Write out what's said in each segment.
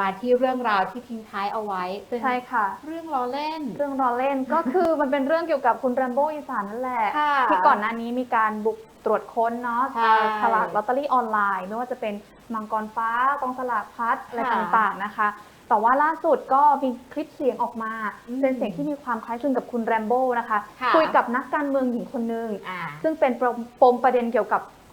มาที่เรื่องราวที่ทิ้งท้ายเอาไว้เป็นใช่ค่ะ เรื่องล้อเล่น เรื่องรอเล่นก็คือมันเป็นเรื่องเกี่ยวกับคุณแรมโบ้อีสานนั่นแหละค่ะที่ก่อนหน้านี้มีการบุกตรวจค้นเนาะใช่สลากลอตเตอรี่ออนไลน์ ไม่ว่าจะเป็นมังกรฟ้ากองสลากพลัดอะไรค่ะต่างๆนะคะ แต่ว่าล่าสุดก็มีคลิปเสียงออกมา อืมเป็นเสียงที่มีความคล้ายคลึงกับคุณแรมโบ้นะคะค่ะ คุยกับนักการเมืองหญิงคนหนึ่ง อ่า ซึ่งเป็นปมปมประเด็นเกี่ยวกับเอ่อ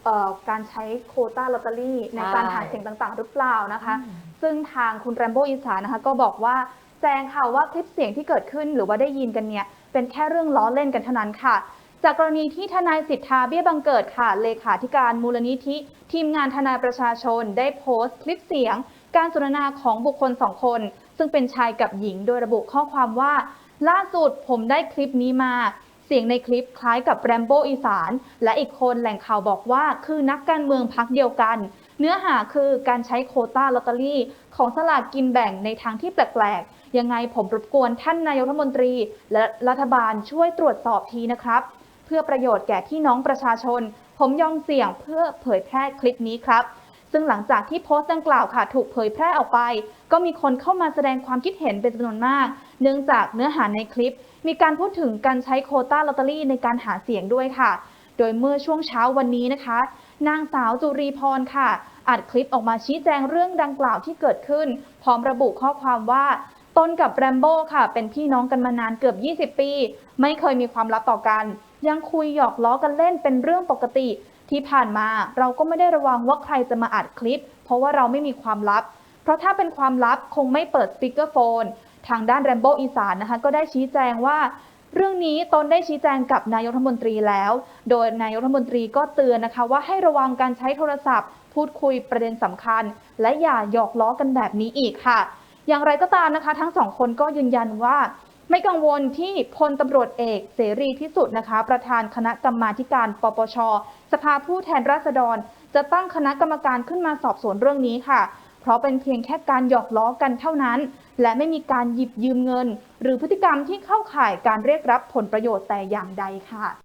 การใช้โควต้าลอตเตอรี่ในการใช่หาเสียงต่างๆ หรือเปล่านะคะอืมซึ่งทางคุณแรมโบ้อีสานนะคะก็บอกว่าแจ้งค่ะว่าคลิปเสียงที่เกิดขึ้นหรือว่าได้ยินกันเนี่ยเป็นแค่เรื่องล้อเล่นกันเท่านั้นค่ะ จากกรณีที่ทนายสิทธาเบี้ยบังเกิดค่ะ เลขาธิการมูลนิธิ ทีมงานทนายประชาชนได้โพสต์คลิปเสียง การสนทนาของบุคคลสองคน ซึ่งเป็นชายกับหญิงโดยระบุข้อความว่า ล่าสุดผมได้คลิปนี้มา เสียงในคลิปคล้ายกับแรมโบ้อีสาน และอีกคนแหล่งข่าวบอกว่าคือนักการเมืองพักเดียวกัน เนื้อหาคือการใช้โคต้าลอตเตอรี่ ของสลากกินแบ่งในทางที่แปลกๆ ยังไงผมรบกวนท่านนายกรัฐมนตรี และรัฐบาลช่วยตรวจสอบทีนะครับ เพื่อประโยชน์แก่พี่น้องประชาชน ผมยอมเสี่ยงเพื่อเผยแพร่คลิปนี้ครับซึ่งหลังจากที่โพสต์ดังกล่าวค่ะถูกเผยแพร่ออกไป ก็มีคนเข้ามาแสดงความคิดเห็นเป็นจำนวนมาก เนื่องจากเนื้อหาในคลิป มีการพูดถึงการใช้โคต้าลอตเตอรี่ในการหาเสียงด้วยค่ะ โดยเมื่อช่วงเช้าวันนี้นะคะ นางสาวจุรีพรค่ะ อัดคลิปออกมาชี้แจงเรื่องดังกล่าวที่เกิดขึ้น พร้อมระบุข้อความว่าตนกับแรมโบ้ค่ะ เป็นพี่น้องกันมานานเกือบ 20 ปี ไม่เคยมีความลับต่อกัน ยังคุยหยอกล้อกันเล่นเป็นเรื่องปกติ ที่ผ่านมาเราก็ไม่ได้ระวังว่าใครจะมาอัดคลิป เพราะว่าเราไม่มีความลับ เพราะถ้าเป็นความลับคงไม่เปิดสปีกเกอร์โฟน ทางด้านแรมโบ้อีสานนะคะก็ได้ชี้แจงว่าเรื่องนี้ตนได้ชี้แจงกับนายกรัฐมนตรีแล้ว โดยนายกรัฐมนตรีก็เตือนนะคะว่าให้ระวังการใช้โทรศัพท์ พูดคุยประเด็นสำคัญ และอย่าหยอกล้อกันแบบนี้อีกค่ะ อย่างไรก็ตามนะคะ ทั้งสองคนก็ยืนยันว่า ไม่กังวลที่พลตำรวจเอกเสรีพิสุทธิ์นะคะ ประธานคณะกรรมาการปปช สภาผู้แทนราษฎร จะตั้งคณะกรรมการขึ้นมาสอบสวนเรื่องนี้ค่ะ เพราะเป็นเพียงแค่การหยอกล้อกันเท่านั้น และไม่มีการหยิบยืมเงิน หรือพฤติกรรมที่เข้าข่ายการเรียกรับผลประโยชน์แต่อย่างใดค่ะ